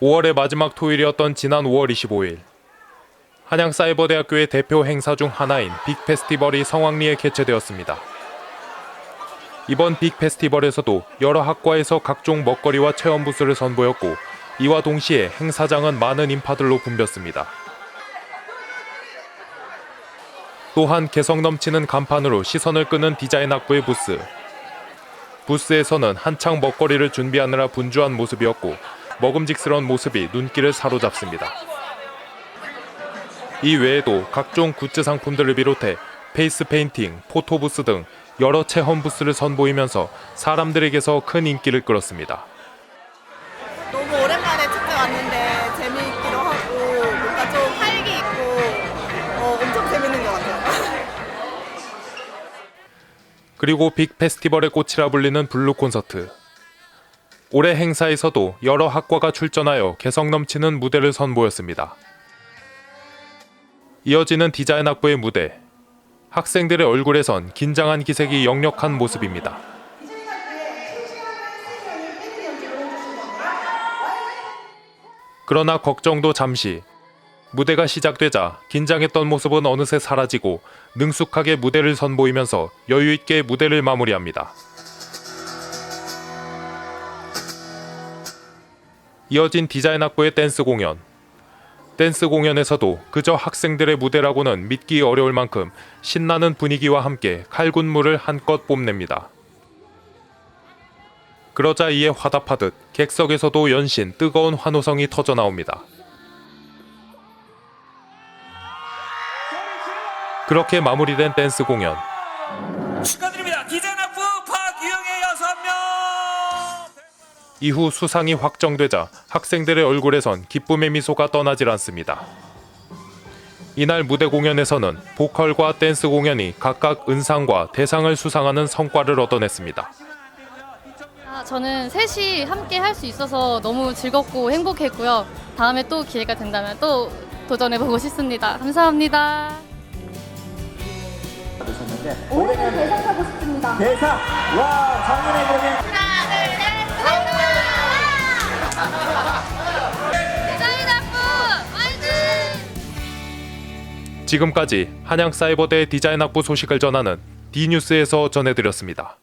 5월의 마지막 토요일이었던 지난 5월 25일 한양사이버대학교의 대표 행사 중 하나인 빅 페스티벌이 성황리에 개최되었습니다. 이번 빅 페스티벌에서도 여러 학과에서 각종 먹거리와 체험 부스를 선보였고 이와 동시에 행사장은 많은 인파들로 붐볐습니다. 또한 개성 넘치는 간판으로 시선을 끄는 디자인 학부의 부스. 부스에서는 한창 먹거리를 준비하느라 분주한 모습이었고 먹음직스러운 모습이 눈길을 사로잡습니다. 이 외에도 각종 굿즈 상품들을 비롯해 페이스 페인팅, 포토부스 등 여러 체험 부스를 선보이면서 사람들에게서 큰 인기를 끌었습니다. 너무 오랜만에 축제 왔는데 재미있기도 하고 뭔가 좀 활기 있고 어, 엄청 재밌는 것 같아요. 그리고 빅 페스티벌의 꽃이라 불리는 블루 콘서트. 올해 행사에서도 여러 학과가 출전하여 개성 넘치는 무대를 선보였습니다. 이어지는 디자인 학부의 무대. 학생들의 얼굴에선 긴장한 기색이 역력한 모습입니다. 그러나 걱정도 잠시. 무대가 시작되자 긴장했던 모습은 어느새 사라지고 능숙하게 무대를 선보이면서 여유 있게 무대를 마무리합니다. 이어진 디자인 학부의 댄스 공연. 댄스 공연에서도 그저 학생들의 무대라고는 믿기 어려울 만큼 신나는 분위기와 함께 칼군무를 한껏 뽐냅니다. 그러자 이에 화답하듯 객석에서도 연신 뜨거운 환호성이 터져 나옵니다. 그렇게 마무리된 댄스 공연. 축하드립니다. 디자인 이후 수상이 확정되자 학생들의 얼굴에선 기쁨의 미소가 떠나질 않습니다. 이날 무대 공연에서는 보컬과 댄스 공연이 각각 은상과 대상을 수상하는 성과를 얻어냈습니다. 아, 저는 셋이 함께 할 수 있어서 너무 즐겁고 행복했고요. 다음에 또 기회가 된다면 또 도전해보고 싶습니다. 감사합니다. 올해는 대상 타고 싶습니다. 대상! 와, 작년에 그러면 지금까지 한양사이버대 디자인 학부 소식을 전하는 D뉴스에서 전해드렸습니다.